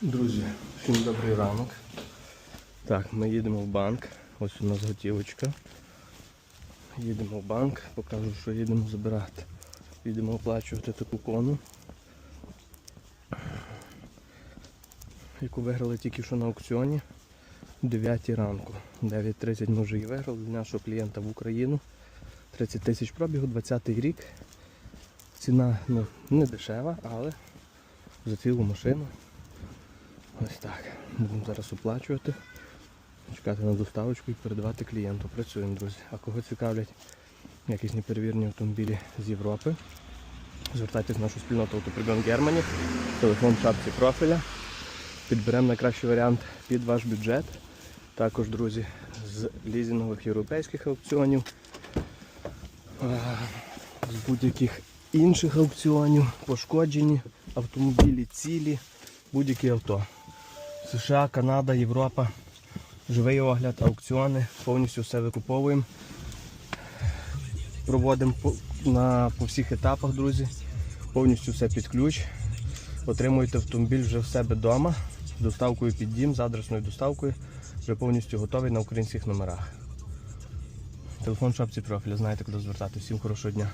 Друзі, всім добрий ранок. Так, ми їдемо в банк. Ось у нас готівочка. Їдемо в банк, покажу, що їдемо забирати. Їдемо оплачувати таку кону, яку виграли тільки що на аукціоні о 9 ранку. 9.30 ми вже її виграли для нашого клієнта в Україну. 30 тисяч пробігу, 20 рік. Ціна ну, не дешева, але за цілу машину. Ось так. Будемо зараз оплачувати, чекати на доставочку і передавати клієнту. Працюємо, друзі. А кого цікавлять якісь неперевірені автомобілі з Європи, звертайтесь в нашу спільноту Автоприйом Германі, телефон в шапці профіля. Підберемо найкращий варіант під ваш бюджет. Також, друзі, з лізингових європейських аукціонів, з будь-яких інших аукціонів, пошкоджені автомобілі, цілі, будь-які авто. США, Канада, Європа. Живий огляд, аукціони, повністю все викуповуємо. Проводимо по, на, по всіх етапах, друзі. Повністю все під ключ. Отримуєте автомобіль вже в себе вдома з доставкою під дім, з адресною доставкою. Вже повністю готовий на українських номерах. Телефон в шапці профіля, знаєте, куди звертати. Всім хорошого дня.